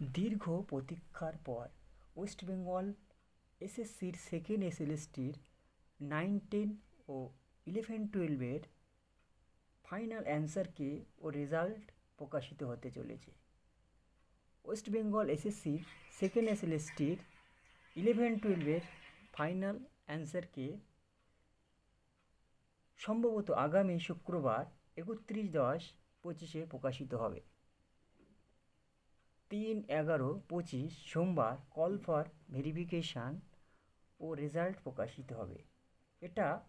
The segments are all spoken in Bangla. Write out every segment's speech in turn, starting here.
দীর্ঘ প্রতীক্ষার পর ওয়েস্ট বেঙ্গল এসএসসির সেকেন্ড এসএলএসটির নাইন টেন ও ইলেভেন টুয়েলভের ফাইনাল অ্যান্সারকে ও রেজাল্ট প্রকাশিত হতে চলেছে। ওয়েস্ট বেঙ্গল এসএসসির সেকেন্ড এসএলএসটির ইলেভেন টুয়েলভের ফাইনাল অ্যান্সারকে সম্ভবত আগামী শুক্রবার একত্রিশ দশ পঁচিশে প্রকাশিত হবে। তিন এগারো পঁচিশ সোমবার কল ফর ভেরিফিকেশান ও রেজাল্ট প্রকাশিত হবে। এটা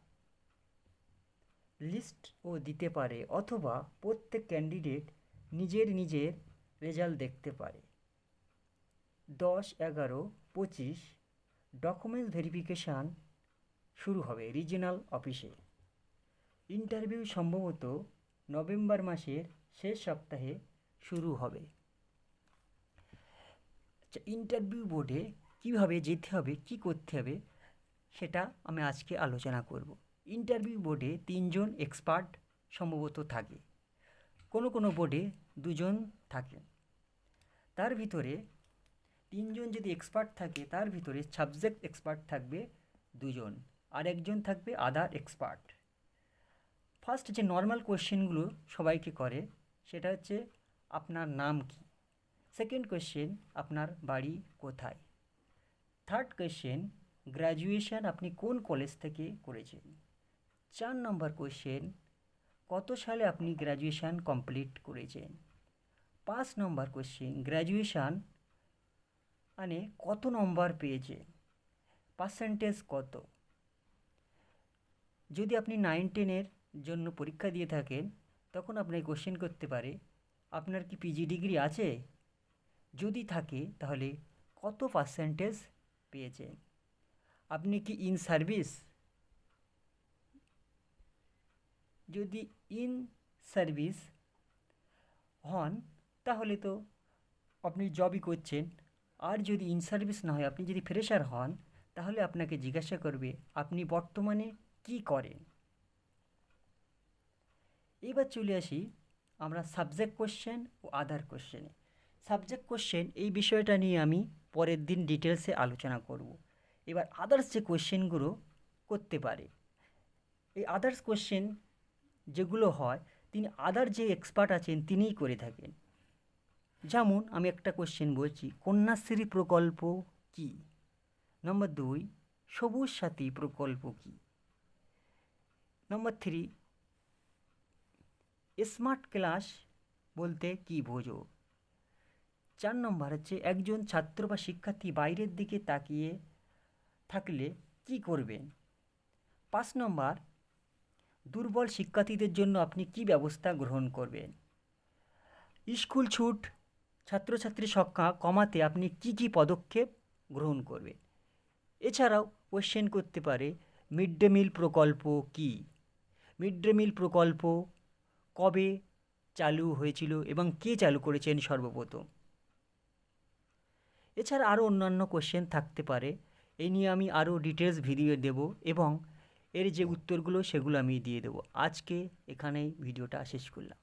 লিস্টও দিতে পারে অথবা প্রত্যেক ক্যান্ডিডেট নিজের নিজের রেজাল্ট দেখতে পারে। দশ এগারো পঁচিশ ডকুমেন্টস ভেরিফিকেশান শুরু হবে রিজিনাল অফিসে। ইন্টারভিউ সম্ভবত নভেম্বর মাসের শেষ সপ্তাহে শুরু হবে। ইন্টারভিউ বোর্ডে কীভাবে যেতে হবে, কী করতে হবে, সেটা আমি আজকে আলোচনা করব। ইন্টারভিউ বোর্ডে তিনজন এক্সপার্ট সম্ভবত থাকে। কোনো কোনো বোর্ডে দুজন থাকে। তার ভিতরে তিনজন যদি এক্সপার্ট থাকে, তার ভিতরে সাবজেক্ট এক্সপার্ট থাকবে দুজন। আর একজন থাকবে আদার এক্সপার্ট ফার্স্ট যে নর্মাল কোয়েশ্চেনগুলো সবাইকে করে, সেটা হচ্ছে আপনার নাম কি? সেকেন্ড কোয়েশ্চেন আপনার বাড়ি কোথায়? থার্ড কোয়েশ্চেন গ্র্যাজুয়েশন আপনি কোন কলেজ থেকে করেছেন? চার নম্বর কোয়েশ্চেন কত সালে আপনি গ্র্যাজুয়েশান কমপ্লিট করেছেন? পাঁচ নম্বর কোয়েশ্চেন গ্র্যাজুয়েশান মানে কত নম্বর পেয়েছেন? পার্সেন্টেজ কত? যদি আপনি নাইন টেনের জন্য পরীক্ষা দিয়ে থাকেন, তখন আপনাকে কোশ্চেন করতে পারে, আপনার কি পিজি ডিগ্রি আছে? যদি থাকে, তাহলে কত পার্সেন্টেজ পেয়েছেন আপনি কি ইন সার্ভিস যদি ইন সার্ভিস হন, তাহলে তো আপনি জবই করছেন। আর যদি ইন সার্ভিস না হয়, আপনি যদি ফ্রেশার হন, তাহলে আপনাকে জিজ্ঞাসা করবে, আপনি বর্তমানে কি করেন? এবার চলে আসি আমরা সাবজেক্ট কোশ্চেন ও আদার কোশ্চেনে সাবজেক্ট কোশ্চেন এই বিষয়টা নিয়ে আমি পরের দিন ডিটেলসে আলোচনা করব। এবার আদার্স যে কোশ্চেনগুলো করতে পারে, এই আদার্স কোশ্চেন যেগুলো হয়, তিনি আদার যে এক্সপার্ট আছেন তিনিই করে থাকেন। যেমন আমি একটা কোশ্চেন বলছি, কন্যাশ্রী প্রকল্প কি? নম্বর দুই, সবুজ সাথী প্রকল্প কি? নম্বর থ্রি স্মার্ট ক্লাস বলতে কি বোঝো? চার নম্বর হচ্ছে একজন ছাত্র বা শিক্ষার্থী বাইরের দিকে তাকিয়ে থাকলে কি করবেন? পাঁচ নম্বর, দুর্বল শিক্ষার্থীদের জন্য আপনি কি ব্যবস্থা গ্রহণ করবেন? স্কুল ছুট ছাত্রছাত্রীর সংখ্যা কমাতে আপনি কি কি পদক্ষেপ গ্রহণ করবেন? এছাড়াও কোয়েশ্চেন করতে পারে মিড ডে মিল প্রকল্প কি? মিড ডে মিল প্রকল্প কবে চালু হয়েছিল এবং কে চালু করেছেন সর্বপ্রথম? এছাড়া আরও অন্যান্য কোশ্চেন থাকতে পারে। এই নিয়ে আমি আরও ডিটেলস ভিডিও দেব এবং এর যে উত্তরগুলো সেগুলো আমি দিয়ে দেবো। আজকে এখানেই ভিডিওটা শেষ করলাম।